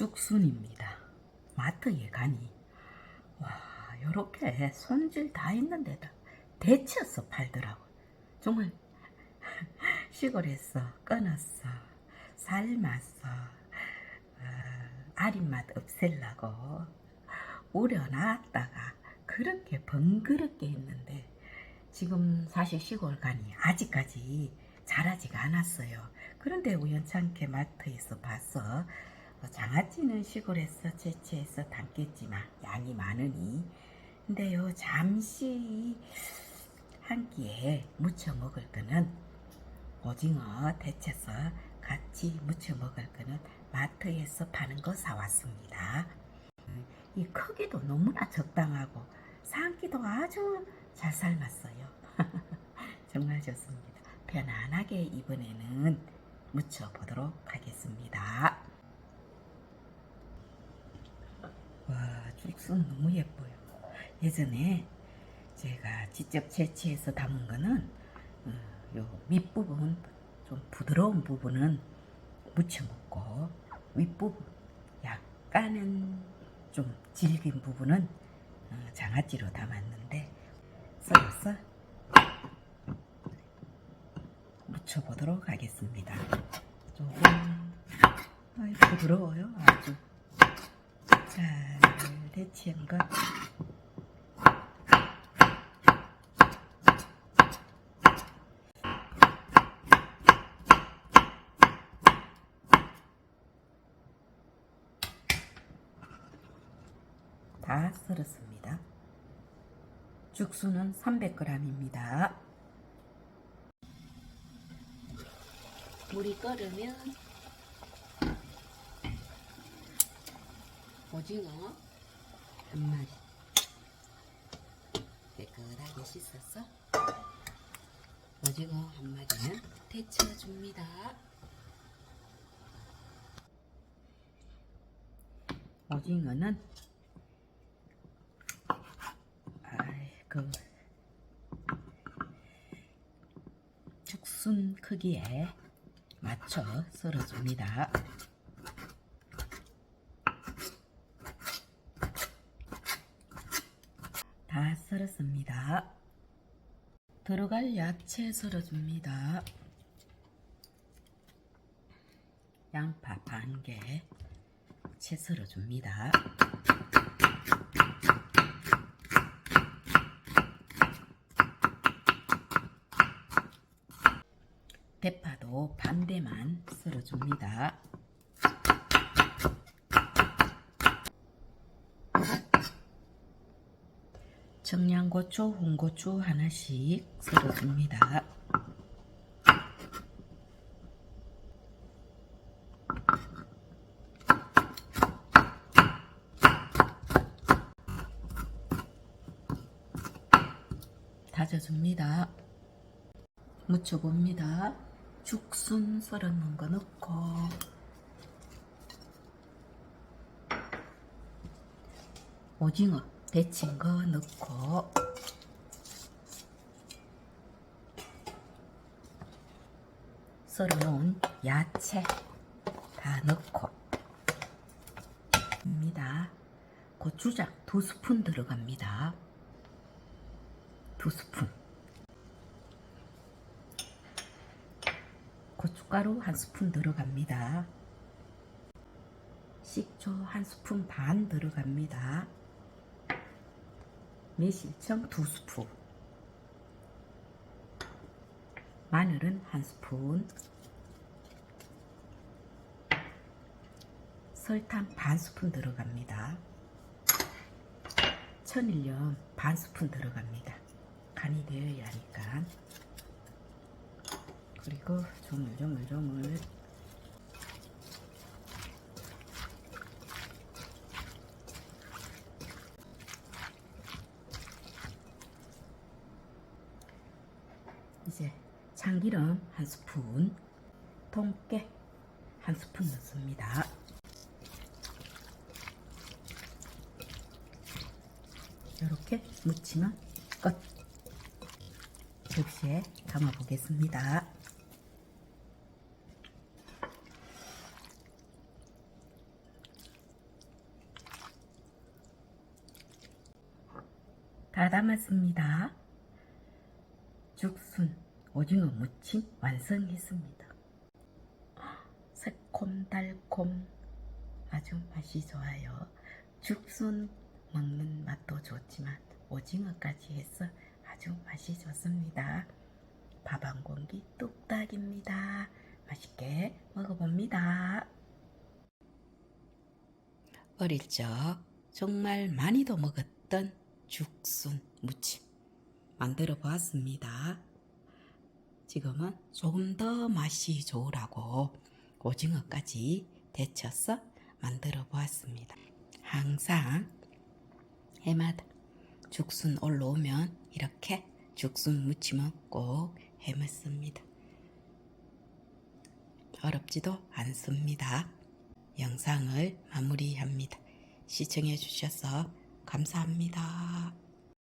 죽순입니다. 마트에 가니 와 요렇게 손질 다 했는데다 데쳐서 팔더라고. 정말 시골에서 끊었어, 삶았어, 어, 아린맛 없앨라고 우려놨다가 그렇게 번거롭게 했는데 지금 사실 시골 가니 아직까지 자라지가 않았어요. 그런데 우연찮게 마트에서 봤어. 어, 장아찌는 시골에서 채취해서 담겠지만 양이 많으니 근데요 잠시 한 끼에 무쳐 먹을 거는 오징어 데쳐서 같이 무쳐 먹을 거는 마트에서 파는 거 사왔습니다. 음, 이 크기도 너무나 적당하고 삶기도 아주 잘 삶았어요. 정말 좋습니다. 편안하게 이번에는 무쳐 보도록 하겠습니다. 와, 죽순 너무 예뻐요. 예전에 제가 직접 채취해서 담은 거는 어, 요 밑부분 좀 부드러운 부분은 무쳐 먹고 윗부분 약간은 좀 질긴 부분은 어, 장아찌로 담았는데 썰어서 무쳐 보도록 하겠습니다. 조금 부드러워요 아주 잘 거다 썰었습니다. 죽수는 300g입니다. 물이 끓으면 오징어 한 마리 깨끗하게 씻어서 오징어 한 마리는 데쳐줍니다. 오징어는 아이고 죽순 크기에 맞춰 썰어줍니다. 다 썰었습니다. 들어갈 야채 썰어줍니다. 양파 반 개, 채 썰어줍니다. 대파도 반대만 썰어줍니다. 청양고추, 홍고추 하나씩 썰어줍니다. 다져줍니다. 무쳐봅니다. 죽순 썰어놓은 거 넣고 오징어 데친 거 넣고 썰어놓은 야채 다 넣고 입니다. 고추장 두 스푼 들어갑니다. 두 스푼 고춧가루 한 스푼 들어갑니다. 식초 한 스푼 반 들어갑니다. 매실청 두 스푼. 마늘은 한 스푼. 설탕 반 스푼 들어갑니다. 천일염 반 스푼 들어갑니다. 간이 되어야 하니까. 그리고 조물조물조물 이제 참기름 한 스푼, 통깨 한 스푼 넣습니다. 이렇게 묻히면 끝! 접시에 담아 보겠습니다. 다 담았습니다. 죽순 오징어 무침 완성했습니다. 새콤달콤 아주 맛이 좋아요. 죽순 먹는 맛도 좋지만 오징어까지 해서 아주 맛이 좋습니다. 밥 한 공기 뚝딱입니다. 맛있게 먹어봅니다. 어릴 적 정말 많이도 먹었던 죽순 무침 만들어 보았습니다. 지금은 조금 더 맛이 좋으라고 오징어까지 데쳐서 만들어 보았습니다. 항상 해마다 죽순 올라오면 이렇게 죽순 무침은 꼭 해먹습니다. 어렵지도 않습니다. 영상을 마무리합니다. 시청해 주셔서 감사합니다.